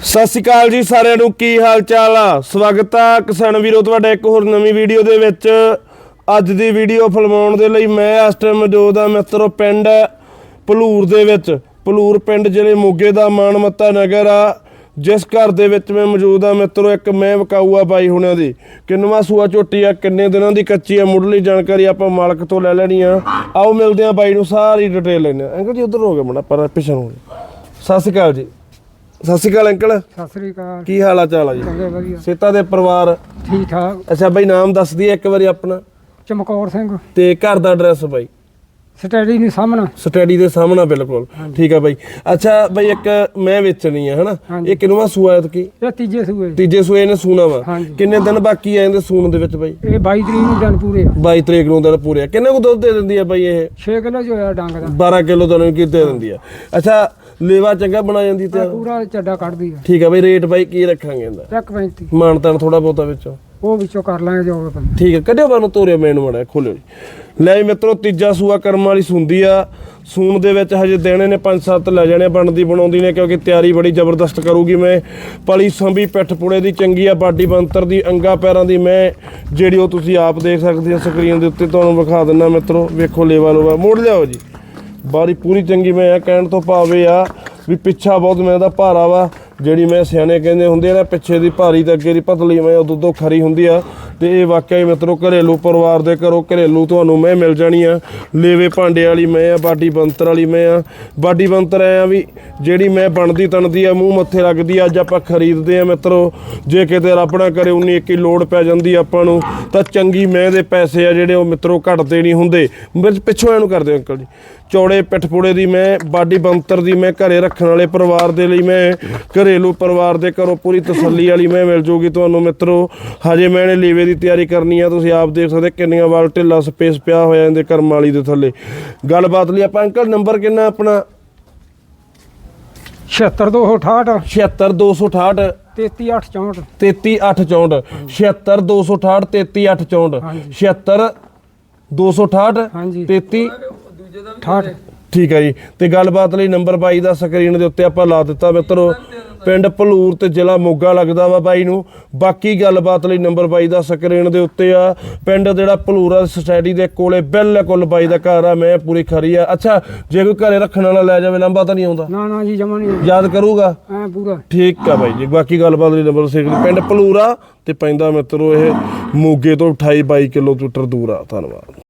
ਸਤਿ ਸ਼੍ਰੀ ਅਕਾਲ ਜੀ ਸਾਰਿਆਂ ਨੂੰ, ਕੀ ਹਾਲ ਚਾਲ ਆ? ਸਵਾਗਤ ਆ ਕਿਸਾਨ ਵੀਰੋ, ਤੁਹਾਡਾ ਇੱਕ ਹੋਰ ਨਵੀਂ ਵੀਡੀਓ ਦੇ ਵਿੱਚ। ਅੱਜ ਦੀ ਵੀਡੀਓ ਫਿਲਮਾਉਣ ਦੇ ਲਈ ਮੈਂ ਇਸ ਟਾਈਮ ਮੌਜੂਦ ਆ ਮਿੱਤਰੋ ਪਿੰਡ ਭਲੂਰ ਦੇ ਵਿੱਚ। ਭਲੂਰ ਪਿੰਡ ਜ਼ਿਲ੍ਹੇ ਮੋਗੇ ਦਾ ਮਾਨਮੱਤਾ ਨਗਰ ਆ, ਜਿਸ ਘਰ ਦੇ ਵਿੱਚ ਮੈਂ ਮੌਜੂਦ ਆ ਮਿੱਤਰੋ ਇੱਕ ਮੈਂ ਵਕਾਊ ਆ ਬਾਈ ਹੁਣਿਆਂ ਦੀ। ਕਿੰਨਵਾ ਸੂਆ ਝੋਟੀ ਆ, ਕਿੰਨੇ ਦਿਨਾਂ ਦੀ ਕੱਚੀ ਆ, ਮੁੱਢਲੀ ਜਾਣਕਾਰੀ ਆਪਾਂ ਮਾਲਕ ਤੋਂ ਲੈ ਲੈਣੀ ਆ। ਆਓ ਮਿਲਦੇ ਆ ਬਾਈ ਨੂੰ, ਸਾਰੀ ਡਿਟੇਲ ਲੈਣੇ ਆ। ਅੰਕਲ ਜੀ, ਉਧਰ ਹੋ ਗਏ ਮਣਾ ਪਰ ਪਿਛਣ ਹੋ ਸਤਿ ਸ਼੍ਰੀ ਅਕਾਲ ਜੀ। ਸਤਿ ਸ਼੍ਰੀ ਅਕਾਲ ਅੰਕਲ। ਸਤਿ ਸ੍ਰੀ ਅਕਾਲ। ਕੀ ਹਾਲ ਆ ਚਾਲ ਆ ਜੀ? ਚੰਗੇ ਵਧੀਆ। ਸੇਤਾ ਦੇ ਪਰਿਵਾਰ? ਠੀਕ ਠਾਕ। ਅੱਛਾ ਬਾਈ ਨਾਮ ਦੱਸ ਦਈਏ ਇੱਕ ਵਾਰੀ ਆਪਣਾ। ਚਮਕੌਰ ਸਿੰਘ। ਤੇ ਘਰ ਦਾ ਐਡਰੈਸ ਬਾਈ। ਸਟੱਡੀ ਨਹੀਂ ਸਾਹਮਣਾ। ਸਟੱਡੀ ਦੇ ਸਾਹਮਣੇ ਬਿਲਕੁਲ। ਠੀਕ ਆ ਬਾਈ। ਅੱਛਾ ਬਾਈ ਇੱਕ ਮੈਂ ਵੇਚਣੀ ਆ ਹਨਾ। ਇਹ ਕਿਨਵਾ ਸੂਆ ਐਤ ਕੀ ਇਹ ਤੀਜੇ ਸੂਏ ਤੀਜੇ ਸੂਏ ਨੇ ਸੂਣਾ ਵਾ। ਕਿੰਨੇ ਦਿਨ ਬਾਕੀ ਆ ਇਹਦੇ ਸੂਣ ਦੇ ਵਿੱਚ ਬਾਈ? ਇਹ 22 ਤਰੀਕ ਨੂੰ ਦਿਨ ਪੂਰੇ 22 ਤਰੀਕ ਨੂੰ ਦਿਨ ਪੂਰੇ ਆ। ਕਿੰਨੇ ਕੁ ਦੁੱਧ ਦੇ ਦਿੰਦੀ ਆ ਬਾਈ ਇਹ? 6 ਕਿਲੋ ਚ ਹੋਇਆ ਡੰਗ ਦਾ। 12 ਕਿਲੋ ਤੁਹਾਨੂੰ ਕੀ ਦੇ ਦਿੰਦੀ ਆ। ਅੱਛਾ ਲੇਵਾ ਚੰਗਾ ਬਣਾ ਜਾਂਦੀ ਤੇ? ਪੂਰਾ ਚੱਡਾ ਕੱਢਦੀ ਆ। ਠੀਕ ਆ ਬਾਈ ਰੇਟ ਬਾਈ ਕੀ ਰੱਖਾਂਗੇ ਇਹਦਾ? ਇੱਕ 35 ਮਾਨਤਾਨ ਥੋੜਾ ਬਹੁਤਾ ਵਿੱਚੋਂ। ਉਹ ਵਿੱਚੋਂ ਕਰ ਲਾਂਗੇ ਜੋ ਠੀਕ ਹੈ ਕੱਢਿਓ ਬਾਨੂੰ ਤੋਰਿਓ ਮੈਨੂੰ ਮੜਾ ਖੋਲਿਓ ਜੀ। ਲੈ ਜੀ ਮਿੱਤਰੋ, ਤੀਜਾ ਸੂਆ ਕਰਮ ਵਾਲੀ ਸੁੰਦੀ ਆ। ਸੂਣ ਦੇ ਵਿੱਚ ਹਜੇ ਦੇਣੇ ਨੇ 5-7 ਲੈ ਜਾਣੇ ਬਣਦੀ ਬਣਾਉਂਦੀ ਨੇ, ਕਿਉਂਕਿ ਤਿਆਰੀ ਬੜੀ ਜ਼ਬਰਦਸਤ ਕਰੂਗੀ ਮੈਂ। ਪਲੀ ਸੰਭੀ ਪਿੱਠ ਪੁੜੇ ਦੀ ਚੰਗੀ ਆ, ਬਾਡੀ ਬੰਤਰ ਦੀ, ਅੰਗਾ ਪੈਰਾਂ ਦੀ ਮੈਂ, ਜਿਹੜੀ ਉਹ ਤੁਸੀਂ ਆਪ ਦੇਖ ਸਕਦੇ ਹੋ ਸਕਰੀਨ ਦੇ ਉੱਤੇ, ਤੁਹਾਨੂੰ ਵਿਖਾ ਦਿੰਦਾ ਮਿੱਤਰੋ। ਵੇਖੋ ਲੇਵਾ ਲੋਵਾ, ਮੋੜ ਲਿਆਓ ਜੀ। ਬਾਰੀ ਪੂਰੀ ਚੰਗੀ ਮੈਂ ਆ, ਕਹਿਣ ਤੋਂ ਭਾਵੇਂ ਆ ਵੀ ਪਿੱਛਾ ਬਹੁਤ ਮੈਂ ਦਾ ਭਾਰਾ ਵਾ। ਜਿਹੜੀ ਮੈਂ ਸਿਆਣੇ ਕਹਿੰਦੇ ਹੁੰਦੇ ਆ ਨਾ, ਪਿੱਛੇ ਦੀ ਭਾਰੀ ਤੇ ਅੱਗੇ ਦੀ ਪਤਲੀ, ਮੈਂ ਉਦੋਂ ਤੋਂ ਖਰੀ ਹੁੰਦੀ ਆ। ਤੇ ਇਹ ਵਾਕਿਆ ਹੀ ਮਿੱਤਰੋ, ਘਰੇਲੂ ਪਰਿਵਾਰ ਦੇ ਘਰੋਂ ਘਰੇਲੂ ਤੁਹਾਨੂੰ ਮੈਂ ਮਿਲ ਜਾਣੀ ਆ। ਲੇਵੇ ਭਾਂਡੇ ਵਾਲੀ ਮੈਂ ਆ, ਬਾਡੀ ਬੰਤਰ ਵਾਲੀ ਮੈਂ ਆ। ਬਾਡੀ ਬੰਤਰ ਐ ਆ ਵੀ ਜਿਹੜੀ ਮੈਂ ਬਣਦੀ ਤਣਦੀ ਆ, ਮੂੰਹ ਮੱਥੇ ਲੱਗਦੀ ਆ, ਅੱਜ ਆਪਾਂ ਖਰੀਦਦੇ ਆ ਮਿੱਤਰੋ। ਜੇ ਕਿਤੇ ਰੱਬ ਨਾ ਕਰੇ, ਉਨੀ ਇੱਕ ਹੀ ਲੋੜ ਪੈ ਜਾਂਦੀ ਆਪਾਂ ਨੂੰ, ਤਾਂ ਚੰਗੀ ਮੈਂ ਦੇ ਪੈਸੇ ਆ ਜਿਹੜੇ ਉਹ ਮਿੱਤਰੋ ਘਟਦੇ ਨਹੀਂ ਹੁੰਦੇ। ਪਿੱਛੋਂ ਇਹਨੂੰ ਕਰਦੇ ਅੰਕਲ ਜੀ। ਚੌੜੇ ਪਿੱਠਪੂੜੇ ਦੀ ਮੈਂ, ਬਾਡੀ ਬੰਤਰ ਦੀ ਮੈਂ ਘਰੇ ਰੱਖਣ ਵਾਲੇ ਪਰਿਵਾਰ ਦੇ ਲਈ ਮੈਂ ਘਰੇਲੂ ਪਰਿਵਾਰ ਦੇ ਘਰੋਂ ਪੂਰੀ ਤਸੱਲੀ ਵਾਲੀ ਮੈਂ ਮਿਲ ਜੂਗੀ ਤੁਹਾਨੂੰ ਮਿੱਤਰੋ। ਹਜੇ ਮੈਂ ਇਹਨੇ ਲੀਵੇ ਦੀ ਤਿਆਰੀ ਕਰਨੀ ਆ ਤੁਸੀਂ ਆਪ ਦੇਖ ਸਕਦੇ ਕਿੰਨੀਆਂ ਵਾਲ ਢਿੱਲਾ ਸਪੇਸ ਪਿਆ ਹੋਇਆ ਇਹਦੇ ਕਰਮ ਵਾਲੀ ਦੇ ਥੱਲੇ। ਗੱਲਬਾਤ ਲਈ ਆਪਾਂ ਅੰਕਲ ਨੰਬਰ ਕਿੰਨਾ ਆਪਣਾ? 76268 76268 33864 33864 76268 33864 ਹਾਂਜੀ। 76268 ਹਾਂਜੀ। 33 68 ਠੀਕ ਹੈ ਜੀ। ਤੇ ਗੱਲਬਾਤ ਲਈ ਨੰਬਰ ਬਾਈ ਦਾ ਸਕਰੀਨ ਦੇ ਉੱਤੇ ਆਪਾਂ ਲਾ ਦਿੱਤਾ ਮਿੱਤਰੋ। ਪਿੰਡ ਭਲੂਰ ਤੇ ਜ਼ਿਲ੍ਹਾ ਮੋਗਾ ਲੱਗਦਾ ਵਾ ਬਾਈ ਨੂੰ। ਬਾਕੀ ਗੱਲਬਾਤ ਲਈ ਨੰਬਰ ਬਾਈ ਦਾ ਸਕਰੀਨ ਦੇ ਉੱਤੇ ਆ। ਪਿੰਡ ਜਿਹੜਾ ਭਲੂਰਾ ਸੋਸਾਇਟੀ ਦੇ ਕੋਲੇ ਬਿਲਕੁਲ ਬਾਈ ਦਾ ਘਰ ਆ ਮੈਂ ਪੂਰੀ ਖਰੀ ਆ। ਅੱਛਾ ਜੇ ਕੋਈ ਘਰੇ ਰੱਖਣ ਵਾਲਾ ਲੈ ਜਾਵੇ ਲੰਬਾ ਤਾਂ ਨਹੀਂ ਆਉਂਦਾ? ਨਾ ਨਾ ਜੀ ਜਮਾ ਨਹੀਂ ਯਾਦ ਕਰੂਗਾ? ਐ ਪੂਰਾ। ਠੀਕ ਆ ਬਾਈ ਜੀ ਬਾਕੀ ਗੱਲਬਾਤ ਲਈ ਨੰਬਰ ਸਕਰੀਨ ਪਿੰਡ ਭਲੂਰਾ ਤੇ ਪੈਂਦਾ ਮਿੱਤਰੋ ਇਹ ਮੋਗੇ ਤੋਂ 28 22 ਕਿਲੋਮੀਟਰ ਦੂਰ ਆ। ਧੰਨਵਾਦ।